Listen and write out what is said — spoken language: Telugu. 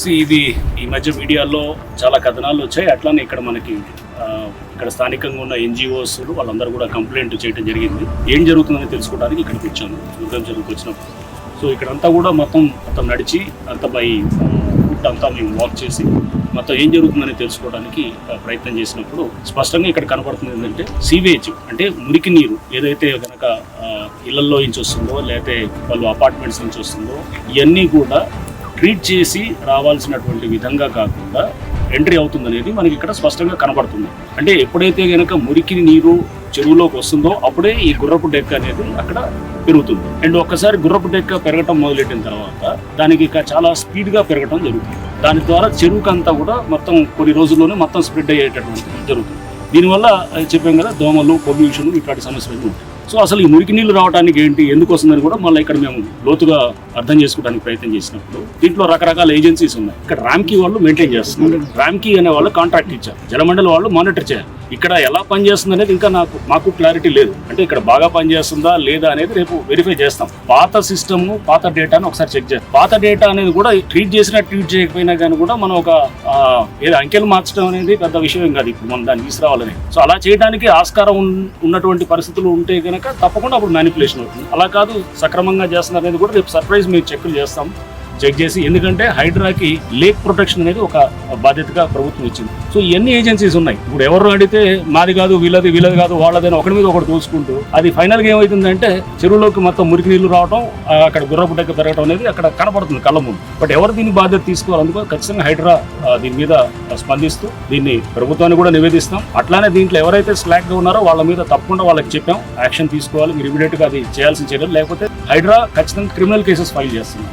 సో ఇది ఈ మధ్య మీడియాలో చాలా కథనాలు వచ్చాయి. అట్లానే ఇక్కడ మనకి ఇక్కడ స్థానికంగా ఉన్న ఎన్జిఓస్ వాళ్ళందరూ కూడా కంప్లైంట్ చేయడం జరిగింది. ఏం జరుగుతుందని తెలుసుకోవడానికి ఇక్కడికి వచ్చాను. యుద్ధం జరుగుతూ వచ్చినప్పుడు. సో ఇక్కడంతా కూడా మొత్తం మొత్తం నడిచి అంతా బై ఫుడ్ అంతా మేము వాక్ చేసి మొత్తం ఏం జరుగుతుందని తెలుసుకోవడానికి ప్రయత్నం చేసినప్పుడు స్పష్టంగా ఇక్కడ కనపడుతుంది ఏంటంటే సీవేజ్ అంటే మురికి నీరు ఏదైతే కనుక ఇళ్ళలో నుంచి వస్తుందో లేకపోతే వాళ్ళు అపార్ట్మెంట్స్ నుంచి వస్తుందో ఇవన్నీ కూడా ట్రీట్ చేసి రావాల్సినటువంటి విధంగా కాకుండా ఎంట్రీ అవుతుంది అనేది మనకి ఇక్కడ స్పష్టంగా కనబడుతుంది. అంటే ఎప్పుడైతే కనుక మురికి నీరు చెరువులోకి వస్తుందో అప్పుడే ఈ గుర్రపు డెక్క అనేది అక్కడ పెరుగుతుంది. అండ్ ఒక్కసారి గుర్రపు డెక్క పెరగటం మొదలెట్టిన తర్వాత దానికి ఇక చాలా స్పీడ్గా పెరగటం జరుగుతుంది. దాని ద్వారా చెరువుకంతా కూడా మొత్తం కొన్ని రోజుల్లోనే మొత్తం స్ప్రెడ్ అయ్యేటటువంటి జరుగుతుంది. దీనివల్ల చెప్పాం కదా దోమలు పొల్యూషన్ ఇట్లాంటి సమస్యలు ఉంటాయి. సో అసలు ఈ మురికి నీళ్ళు రావడానికి ఏంటి ఎందుకు వస్తుందని కూడా మళ్ళీ ఇక్కడ మేము లోతుగా అర్థం చేసుకోవడానికి ప్రయత్నం చేసినప్పుడు దీంట్లో రకరకాల ఏజెన్సీస్ ఉన్నాయి. ఇక్కడ రామ్కీ వాళ్ళు మెయింటైన్ చేస్తున్నారు. రామ్కీ అనే వాళ్ళు కాంట్రాక్ట్ ఇచ్చారు. జలమండలి వాళ్ళు మానిటర్ చేయాలి. ఇక్కడ ఎలా పనిచేస్తుంది అనేది ఇంకా నాకు మాకు క్లారిటీ లేదు. అంటే ఇక్కడ బాగా పనిచేస్తుందా లేదా అనేది రేపు వెరిఫై చేస్తాం. పాత సిస్టమ్ పాత డేటాను ఒకసారి చెక్ చేస్తాం. పాత డేటా అనేది కూడా ట్రీట్ చేసినా ట్రీట్ చేయకపోయినా కానీ కూడా మనం ఒక ఏదో అంకెలు మార్చడం అనేది పెద్ద విషయం కాదు ఇప్పుడు మనం దాన్ని తీసుకురావాలని. సో అలా చేయడానికి ఆస్కారం ఉన్నటువంటి పరిస్థితులు ఉంటే కనుక తప్పకుండా అప్పుడు మ్యానిపులేషన్ అవుతుంది. అలా కాదు సక్రమంగా చేస్తున్నారు అనేది కూడా రేపు సర్ప్రైజ్ మీరు చెక్లు చేస్తాం. చెక్ చేసి ఎందుకంటే హైడ్రాకి లేక్ ప్రొటెక్షన్ అనేది ఒక బాధ్యతగా ప్రభుత్వం ఇచ్చింది. సో ఇవన్నీ ఏజెన్సీస్ ఉన్నాయి. ఇప్పుడు ఎవరు అడిగితే మాది కాదు వీళ్ళది వీళ్ళది కాదు వాళ్ళదని ఒకటి మీద ఒకటి చూసుకుంటూ అది ఫైనల్గా ఏమవుతుందంటే చెరువులోకి మొత్తం మురికి నీళ్ళు రావడం అక్కడ గుర్రపు డెక్క పెరగడం అనేది అక్కడ కనపడుతుంది కళ్ళ ముందు. బట్ ఎవరు దీని బాధ్యత తీసుకోవాలి అందుకో ఖచ్చితంగా హైడ్రా దీని మీద స్పందిస్తూ దీన్ని ప్రభుత్వాన్ని కూడా నివేదిస్తాం. అట్లానే దీంట్లో ఎవరైతే స్లాక్గా ఉన్నారో వాళ్ళ మీద తప్పకుండా వాళ్ళకి చెప్పాం. యాక్షన్ తీసుకోవాలి. మీరు ఇమీడియట్గా అది చేయాల్సిన చర్యలు. లేకపోతే హైడ్రా ఖచ్చితంగా క్రిమినల్ కేసెస్ ఫైల్ చేస్తుంది